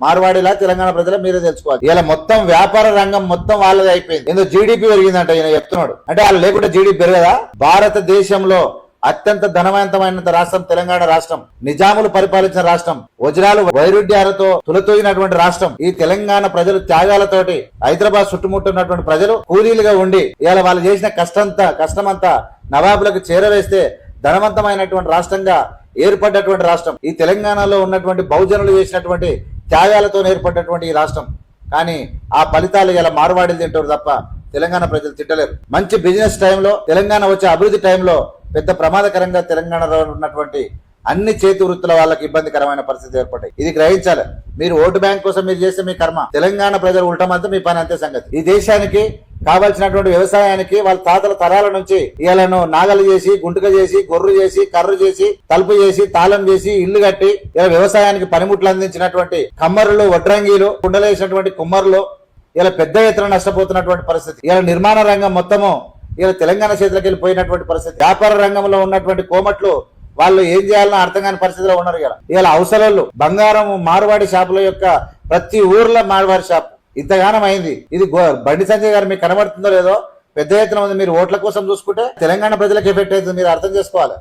మార్వాడిలా తెలంగాణ ప్రజలు మీరే తెలుసుకోవాలి. ఇలా మొత్తం వ్యాపార రంగం మొత్తం వాళ్ళది అయిపోయింది. ఏదో జీడిపి పెరిగిందంట ఈయన చెప్తున్నాడు. అంటే వాళ్ళు లేకుంటే జీడిపి పెరగదా? భారతదేశంలో అత్యంత ధనవంతమైన రాష్ట్రం తెలంగాణ రాష్ట్రం. నిజాములు పరిపాలించిన రాష్ట్రం. వజ్రాలు వైరుధ్యాలతో తులతూగినటువంటి రాష్ట్రం. ఈ తెలంగాణ ప్రజలు త్యాగాలతోటి హైదరాబాద్ చుట్టుముట్టున్నటువంటి ప్రజలు కూలీలుగా ఉండి ఇవాళ వాళ్ళు చేసిన కష్టంతా కష్టమంతా నవాబులకు చేరవేస్తే ధనవంతమైనటువంటి రాష్ట్రంగా ఏర్పడ్డటువంటి రాష్ట్రం. ఈ తెలంగాణలో ఉన్నటువంటి బహుజనులు చేసినటువంటి త్యాగాలతో ఏర్పడినటువంటి ఈ రాష్ట్రం. కానీ ఆ ఫలితాలు ఇలా మారువాడిలు తింటారు తప్ప తెలంగాణ ప్రజలు తిట్టలేరు. మంచి బిజినెస్ టైంలో తెలంగాణ వచ్చే అభివృద్ధి టైంలో పెద్ద ప్రమాదకరంగా తెలంగాణలో ఉన్నటువంటి అన్ని చేతి వృత్తుల వాళ్ళకి ఇబ్బందికరమైన పరిస్థితి ఏర్పడ్డాయి. ఇది గ్రహించాలి. మీరు ఓటు బ్యాంక్ కోసం మీరు చేసే మీ కర్మ. తెలంగాణ ప్రజలు ఉల్టమంతా మీ పని అంతే సంగతి. ఈ దేశానికి కావాల్సినటువంటి వ్యవసాయానికి వాళ్ళ తాతల తరాల నుంచి ఇళ్ళను నాగలు చేసి గుంటుక చేసి గొర్రు చేసి కర్రు చేసి తలుపు చేసి తాళం చేసి ఇల్లు కట్టి ఇలా వ్యవసాయానికి పనిముట్లు అందించినటువంటి కమ్మరులు వడ్రంగీలు కుండలేసినటువంటి కుమ్మరులు ఇలా పెద్ద ఎత్తున నష్టపోతున్నటువంటి పరిస్థితి. ఇలా నిర్మాణ రంగం మొత్తము ఇలా తెలంగాణ చేతులకు వెళ్ళిపోయినటువంటి పరిస్థితి. వ్యాపార రంగంలో ఉన్నటువంటి కోమట్లు వాళ్ళు ఏం చేయాలనో అర్థం కాని పరిస్థితిలో ఉన్నారు ఇలా ఇలా అవసరాలు బంగారం మార్వాడి షాపుల యొక్క ప్రతి ఊర్లో మార్వాడి షాప్. ఇంతగానం అయింది ఇది బండి సంజయ్ గారు మీకు కనబడుతుందో లేదో పెద్ద ఎత్తున ఉంది. మీరు ఓట్ల కోసం చూసుకుంటే తెలంగాణ ప్రజలకు ఎఫెక్ట్ అవుతుంది. మీరు అర్థం చేసుకోవాలి.